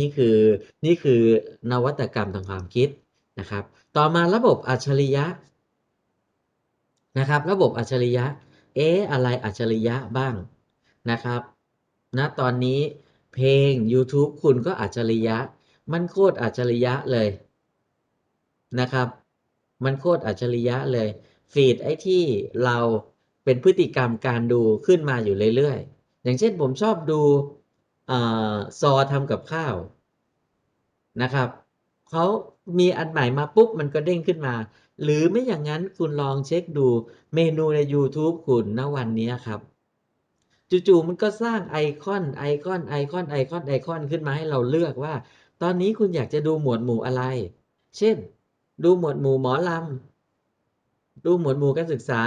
นี่คือนี่คือนวัตกรรมทางความคิดนะครับ ต่อมาระบบอัจฉริยะนะครับ ระบบอัจฉริยะ เอ๊ะอะไรอัจฉริยะบ้างนะครับณตอนนี้เพลง YouTube คุณก็อัจฉริยะ มันโคตรอัจฉริยะเลยนะครับ มันโคตรอัจฉริยะเลยฟีดไอ้ที่เราเป็นพฤติกรรมการดูขึ้นมาอยู่เรื่อยๆ อย่างเช่นผมชอบดู ซอทำกับข้าวนะครับเขามีอันใหม่มาปุ๊บมันก็เด้งขึ้นมา หรือไม่อย่างนั้นคุณลองเช็คดูเมนูใน YouTube คุณณวันนี้ครับจู่ๆมันก็สร้างไอคอนไอคอนไอคอนไอคอนไอคอนขึ้นมาให้เราเลือกว่า ตอนนี้คุณอยากจะดูหมวดหมู่อะไร เช่น ดูหมวดหมู่หมอลำดูหมวดหมู่การศึกษา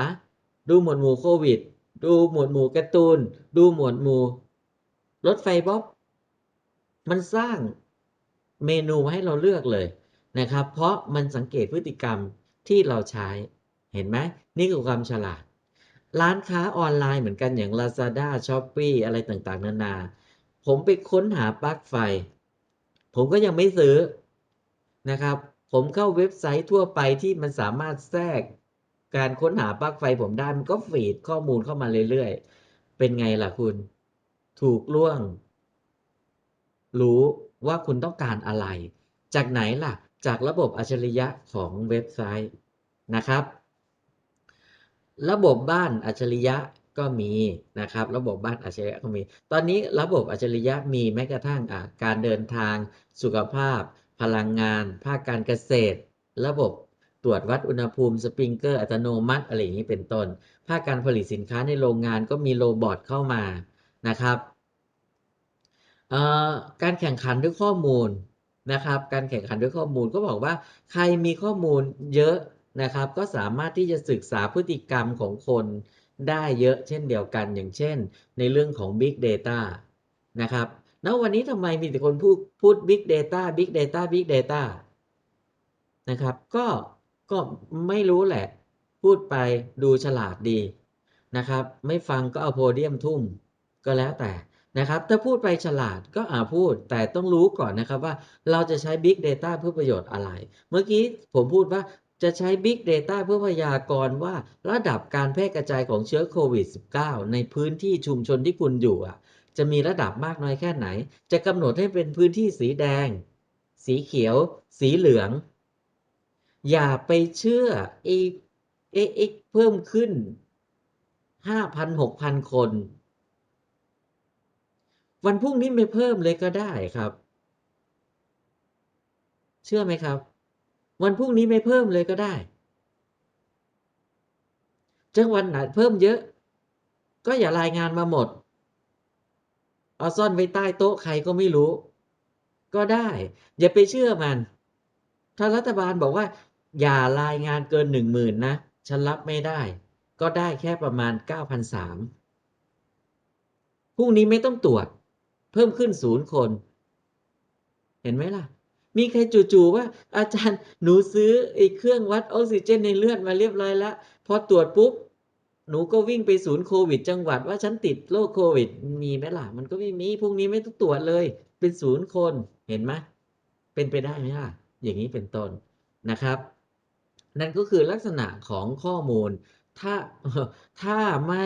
ดูหมวดหมู่โควิด ดูหมวดหมู่การ์ตูน ดูหมวดหมู่ รถไฟบ๊อบมันสร้างเมนูให้เราเลือกเลยนะครับ เพราะมันสังเกตพฤติกรรมที่เราใช้ เห็นไหมนี่คือความฉลาด ร้านค้าออนไลน์เหมือนกันอย่าง Lazada Shopee อะไรต่างๆ นานา ผมไปค้นหาปลั๊กไฟ ผมก็ยังไม่ซื้อนะครับ ผมเข้าเว็บไซต์ทั่วไปที่มันสามารถแทรกการค้นหาปลั๊กไฟผมได้มันก็ฟีดข้อมูลเข้ามาเรื่อยๆ เป็นไงล่ะคุณ ถูกล่วง รู้ว่าคุณต้องการอะไร จากไหนล่ะ จากระบบอัจฉริยะของเว็บไซต์นะครับ ระบบบ้านอัจฉริยะก็มีนะครับ ระบบบ้านอัจฉริยะก็มี ตอนนี้ระบบอัจฉริยะมีแม้กระทั่งการเดินทาง สุขภาพ พลังงาน ภาคการเกษตร ระบบตรวจวัดอุณหภูมิสปริงเกอร์อัตโนมัติอะไรอย่างนี้เป็นต้น ภาคการผลิตสินค้าในโรงงานก็มีโรบอทเข้ามา นะครับการแข่งขันด้วยข้อมูลนะครับ การแข่งขันด้วยข้อมูลก็บอกว่าใครมีข้อมูลเยอะนะครับ ก็สามารถที่จะศึกษาพฤติกรรมของคนได้เยอะเช่นเดียวกัน อย่างเช่น ในเรื่องของ Big Data นะครับณวันนี้ทำไมมีแต่คนพูดพูด Big Data Big Data Big Data นะครับ ก็ก็ไม่รู้แหละ พูดไปดูฉลาดดีนะครับ ไม่ฟังก็เอาโพเดียมทุ่ม ก็แล้วแต่นะครับ ถ้าพูดไปฉลาดก็อาพูด แต่ต้องรู้ก่อนนะครับว่าเราจะใช้ Big Data เพื่อประโยชน์อะไร เมื่อกี้ผมพูดว่าจะใช้ Big Data เพื่อพยากรณ์ว่าระดับการแพร่กระจายของเชื้อโควิด -19 ในพื้นที่ชุมชนที่คุณอยู่อะจะมีระดับมากน้อยแค่ไหน จะกำหนดให้เป็นพื้นที่สีแดง สีเขียว สีเหลือง อย่าไปเชื่อไอ้ไอ้ไอ้เพิ่มขึ้น 5,000 6,000 คน วันพรุ่งนี้ไม่เพิ่มเลยก็ได้ครับ เชื่อไหมครับ วันพรุ่งนี้ไม่เพิ่มเลยก็ได้จังวัดไหนเพิ่มเยอะ ก็อย่ารายงานมาหมด เอาซ่อนไว้ใต้โต๊ะใครก็ไม่รู้ ก็ได้ อย่าไปเชื่อมัน ถ้ารัฐบาลบอกว่า อย่ารายงานเกินหนึ่งหมื่นนะ ฉันรับไม่ได้ ก็ได้แค่ประมาณเก้าพันสามพรุ่งนี้ไม่ต้องตรวจ เพิ่มขึ้นศูนย์คน เห็นไหมล่ะ มีใครจู่ๆว่า อาจารย์หนูซื้อไอ้เครื่องวัดออกซิเจนในเลือดมาเรียบร้อยแล้ว พอตรวจปุ๊บ หนูก็วิ่งไปศูนย์โควิด จังหวัดว่าฉันติดโรคโควิด มีไหมล่ะ มันก็ไม่มีพรุ่งนี้ไม่ต้องตรวจเลย เป็นศูนย์คนเห็นไหมเป็นไปได้ไหมล่ะ อย่างนี้เป็นต้นนะครับ นั่นก็คือลักษณะของข้อมูล ถ้าถ้าไม่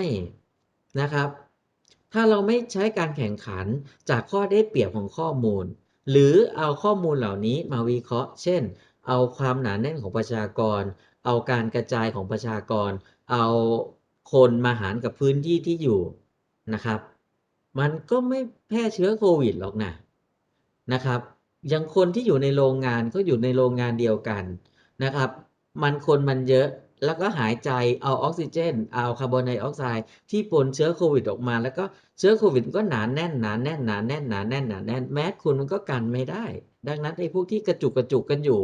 นะครับ ถ้าเราไม่ใช้การแข่งขันจากข้อได้เปรียบของข้อมูล หรือเอาข้อมูลเหล่านี้มาวิเคราะห์ เช่น เอาความหนาแน่นของประชากร เอาการกระจายของประชากร เอาคนมาหารกับพื้นที่ที่อยู่นะครับ มันก็ไม่แพร่เชื้อโควิดหรอกนะนะครับอย่างคนที่อยู่ในโรงงานก็อยู่ในโรงงานเดียวกันนะครับ มันคนมันเยอะ แล้วก็หายใจเอาออกซิเจน เอาคาร์บอนไดออกไซด์ที่ปนเชื้อโควิดออกมา แล้วก็เชื้อโควิดก็หนาแน่นหนาแน่นหนาแน่นหนาแน่นหนาแน่นแมสคุณมันก็กันไม่ได้ ดังนั้นไอ้พวกที่กระจุกกระจุกกันอยู่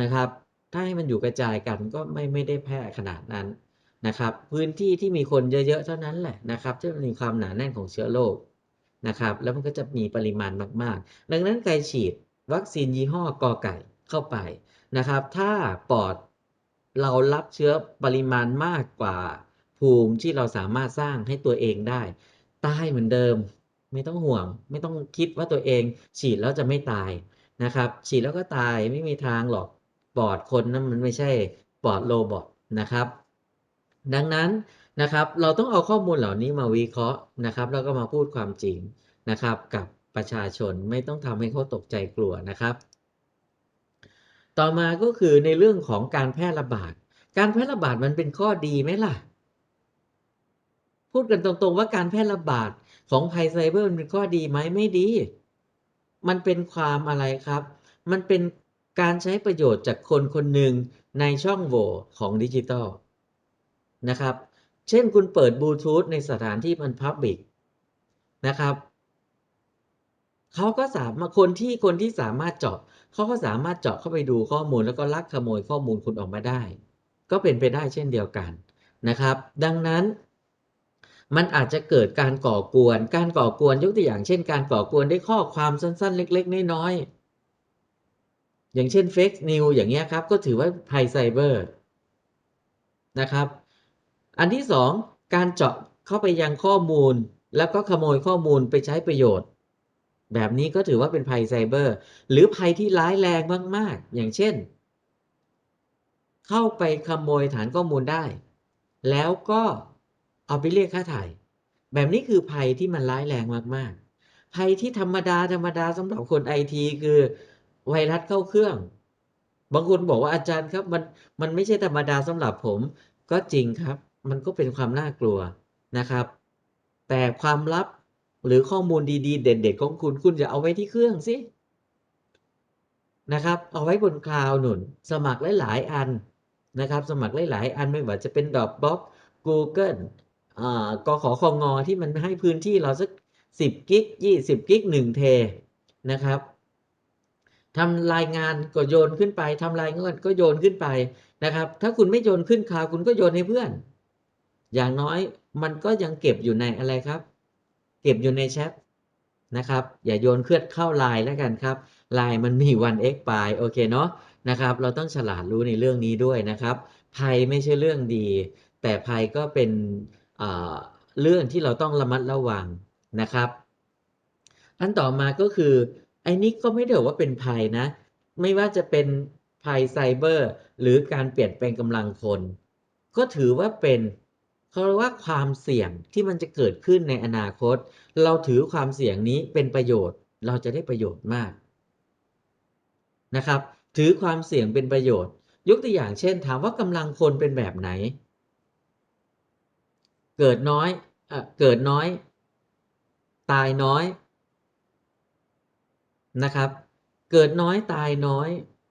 นะครับ ถ้าให้มันอยู่กระจายกันก็ไม่ไม่ได้แพร่ขนาดนั้นนะครับ พื้นที่ที่มีคนเยอะๆเท่านั้นแหละนะครับที่มีความหนาแน่นของเชื้อโรคนะครับแล้วมันก็จะมีปริมาณมากๆ ดังนั้นใครฉีดวัคซีนยี่ห้อกอไก่เข้าไปนะครับ ถ้าปอด เรารับเชื้อปริมาณมากกว่าภูมิที่เราสามารถสร้างให้ตัวเองได้ ตายเหมือนเดิม ไม่ต้องห่วง ไม่ต้องคิดว่าตัวเองฉีดแล้วจะไม่ตายนะครับ ฉีดแล้วก็ตายไม่มีทางหรอกปอดคนนั้นมันไม่ใช่ปอดโรบอทนะครับ ดังนั้นนะครับ เราต้องเอาข้อมูลเหล่านี้มาวิเคราะห์นะครับ แล้วก็มาพูดความจริงนะครับ กับประชาชนไม่ต้องทำให้เขาตกใจกลัวนะครับ ต่อมาก็คือในเรื่องของการแพร่ระบาด การแพร่ระบาดมันเป็นข้อดีไหมล่ะ พูดกันตรงๆว่าการแพร่ระบาดของภัยไซเบอร์มันเป็นข้อดีไหมไม่ดี มันเป็นความอะไรครับ มันเป็นการใช้ประโยชน์จากคนคนหนึ่งในช่องโหว่ของดิจิทัลนะครับ เช่นคุณเปิดบลูทูธในสถานที่มันพับบิกนะครับ เขาก็สามารถคนที่คนที่สามารถเจาะเขาก็สามารถเจาะเข้าไปดูข้อมูลแล้วก็ลักขโมยข้อมูลคุณออกมาได้ ก็เป็นไปได้เช่นเดียวกันนะครับ ดังนั้น มันอาจจะเกิดการก่อกวน การก่อกวนยกตัวอย่างเช่น การก่อกวนด้วยข้อความสั้นๆ เล็ก ๆ น้อยๆอย่างเช่นเฟกนิวอย่างเงี้ยครับก็ถือว่าภัยไซเบอร์นะครับ อันที่สองการเจาะเข้าไปยังข้อมูลแล้วก็ขโมยข้อมูลไปใช้ประโยชน์ แบบนี้ก็ถือว่าเป็นภัยไซเบอร์ หรือภัยที่ร้ายแรงมาก ๆ อย่างเช่น เข้าไปขโมยฐานข้อมูลได้ แล้วก็เอาไปเรียกค่าถ่าย แบบนี้คือภัยที่มันร้ายแรงมาก ๆ ภัยที่ธรรมดาธรรมดาสำหรับคนไอทีคือไวรัสเข้าเครื่อง บางคนบอกว่าอาจารย์ครับมันมันไม่ใช่ธรรมดาสำหรับผม ก็จริงครับ มันก็เป็นความน่ากลัวนะครับ แต่ความลับ หรือข้อมูลดีๆ เด็ดๆของคุณคุณจะเอาไว้ที่เครื่องสินะครับ เอาไว้บนคลาวด์หนุน สมัครหลายๆอันนะครับ สมัครหลายๆอันไม่ว่าจะเป็น Dropbox Google อ่ากขคงงอที่มันให้พื้นที่เราสัก 10 กิก 20 กิก 1 เทนะครับทำรายงานก็โยนขึ้นไปทำรายงานก็โยนขึ้นไปนะครับ ถ้าคุณไม่โยนขึ้นคลาวด์คุณก็โยนให้เพื่อน อย่างน้อยมันก็ยังเก็บอยู่ในอะไรครับ เก็บอยู่ในแชทนะครับ อย่าโยนเคลื่อนเข้าไลน์แล้วกันครับไลน์มันมีวัน expire โอเคเนาะนะครับ เราต้องฉลาดรู้ในเรื่องนี้ด้วยนะครับ ภัยไม่ใช่เรื่องดี แต่ภัยก็เป็นเรื่องที่เราต้องระมัดระวังนะครับ อันต่อมาก็คือไอ้นี้ก็ไม่ได้บอกว่าเป็นภัยนะ ไม่ว่าจะเป็นภัยไซเบอร์ หรือการเปลี่ยนแปลงกำลังคน ก็ถือว่าเป็น เขาเรียกว่าความเสี่ยงที่มันจะเกิดขึ้นในอนาคต เราถือความเสี่ยงนี้เป็นประโยชน์ เราจะได้ประโยชน์มากนะครับ ถือความเสี่ยงเป็นประโยชน์ ยกตัวอย่างเช่น ถามว่ากำลังคนเป็นแบบไหน เกิดน้อยเออเกิดน้อย ตายน้อยนะครับ เกิดน้อยตายน้อย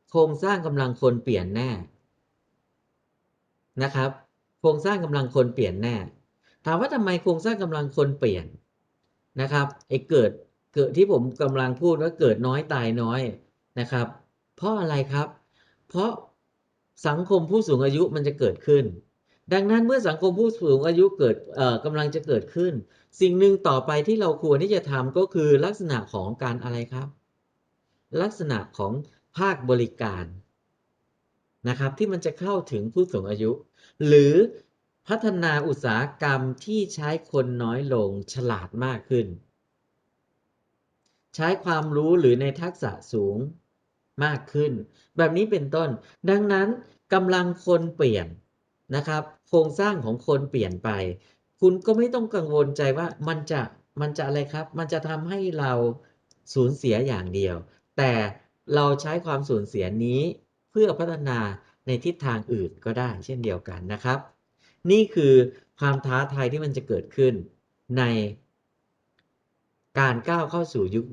โครงสร้างกำลังคนเปลี่ยนแน่นะครับ โครงสร้างกำลังคนเปลี่ยนแน่ ถามว่าทำไมโครงสร้างกำลังคนเปลี่ยนนะครับไอ้เกิดเกิดที่ผมกำลังพูดว่าเกิดน้อยตายน้อยนะครับ เพราะอะไรครับ เพราะสังคมผู้สูงอายุมันจะเกิดขึ้น ดังนั้นเมื่อสังคมผู้สูงอายุเกิดกำลังจะเกิดขึ้น สิ่งหนึ่งต่อไปที่เราควรที่จะทำก็คือลักษณะของการอะไรครับ ลักษณะของภาคบริการ นะครับที่มันจะเข้าถึงผู้สูงอายุ หรือพัฒนาอุตสาหกรรมที่ใช้คนน้อยลงฉลาดมากขึ้น ใช้ความรู้หรือในทักษะสูงมากขึ้น แบบนี้เป็นต้น ดังนั้นกำลังคนเปลี่ยนนะครับ โครงสร้างของคนเปลี่ยนไป คุณก็ไม่ต้องกังวลใจว่ามันจะมันจะอะไรครับ มันจะทำให้เราสูญเสียอย่างเดียว แต่เราใช้ความสูญเสียนี้ เพื่อพัฒนาในทิศทางอื่นก็ได้เช่นเดียวกันนะครับ นี่คือความท้าทายที่มันจะเกิดขึ้นในการก้าวเข้าสู่ยุค